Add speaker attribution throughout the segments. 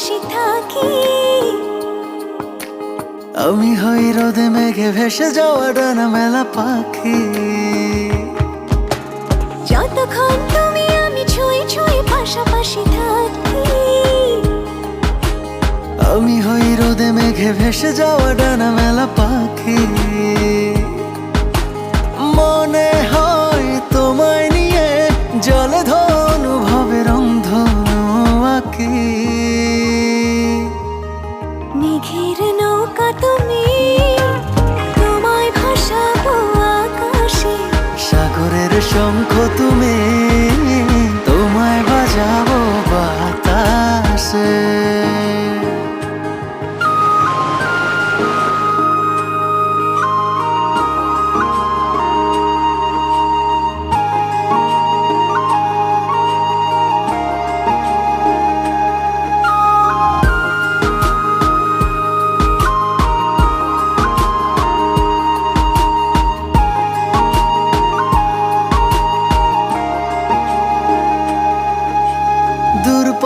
Speaker 1: পাশাপাশি থাকি।
Speaker 2: আমি হই রোদে মেঘে ভেসে যাওয়া ডানা মেলা পাখি।
Speaker 1: যতক্ষণ তুমি আমি ছুঁয়ে ছুঁয়ে পাশাপাশি থাকি।
Speaker 2: আমি হই রোদে মেঘে ভেসে যাওয়া ডানা মেলা পাখি।
Speaker 1: নৌকা তুমি তোমায়
Speaker 2: সাগরের শঙ্খ তুমি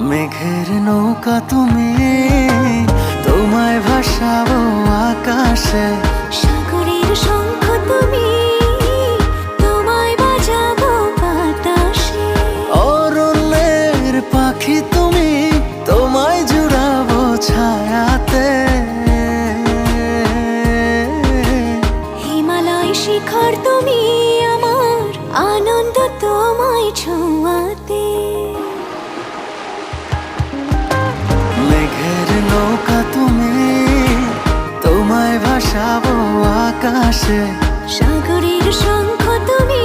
Speaker 2: মেঘের নৌকা তুমি তোমায় ভাসাবো আকাশে।
Speaker 1: সাগরের শঙ্খ তুমি তোমায় বাজাবো বাতাসে।
Speaker 2: অরণ্যের পাখি তুমি তোমায় জুড়াবো ছায়াতে।
Speaker 1: হিমালয় শিখর তুমি আমার আনন্দ তোমায় ছোঁয়াতে।
Speaker 2: নৌকা তুমি তোমায় ভাসাবো আকাশে।
Speaker 1: সাগরের শঙ্খ তুমি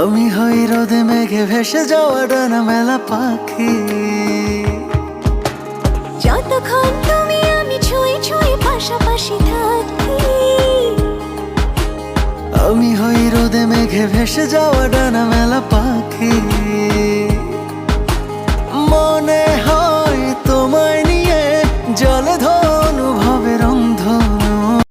Speaker 2: আমি হই রোদে মেঘে ভেসে যাওয়া ডানা মেলা পাখি।
Speaker 1: যতক্ষণ তুমি আমি ছুঁয়ে ছুঁয়ে পাশাপাশি থাকি।
Speaker 2: আমি হই রোদে মেঘে ভেসে যাওয়া ডানা মেলা পাখি।